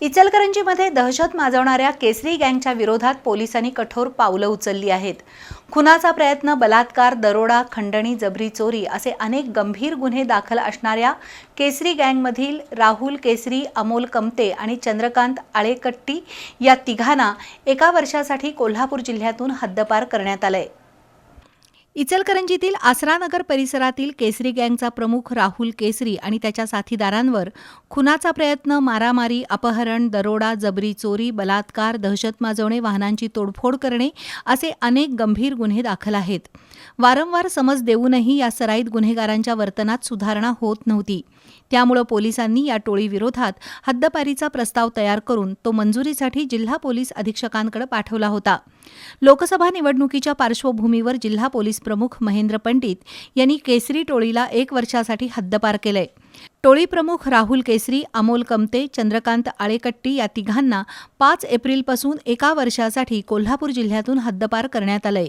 इचलकरंजीमध्ये दहशत माजवणाऱ्या केसरी गँगच्या विरोधात पोलिसांनी कठोर पावलं उचलली आहेत. खुनाचा प्रयत्न बलात्कार दरोडा खंडणी जबरी चोरी असे अनेक गंभीर गुन्हे दाखल असणाऱ्या केसरी गँगमधील राहुल केसरी अमोल कमते आणि चंद्रकांत आळेकट्टी या तिघांना एका वर्षासाठी कोल्हापूर जिल्ह्यातून हद्दपार करण्यात आलंय. इचलकरंजीतील आसरानगर परिसरातील केसरी गँगचा प्रमुख राहुल केसरी आणि त्याच्या साथीदारांवर खुनाचा प्रयत्न मारामारी अपहरण दरोडा जबरी चोरी बलात्कार दहशत माजवणे वाहनांची तोडफोड करणे असे अनेक गंभीर गुन्हे दाखल आहेत. वारंवार समज देऊनही या सराईत गुन्हेगारांच्या वर्तनात सुधारणा होत नव्हती. त्यामुळं पोलिसांनी या टोळीविरोधात हद्दपारीचा प्रस्ताव तयार करून तो मंजुरीसाठी जिल्हा पोलीस अधीक्षकांकडे पाठवला होता. लोकसभा निवडणुकीच्या पार्श्वभूमीवर जिल्हा पोलीस प्रमुख महेंद्र पंडित यांनी केसरी टोळीला एक वर्षासाठी हद्दपार केलंय. टोळी प्रमुख राहुल केसरी अमोल कमते चंद्रकांत आळेकट्टी या तिघांना पाच एप्रिलपासून एका वर्षासाठी कोल्हापूर जिल्ह्यातून हद्दपार करण्यात आलंय.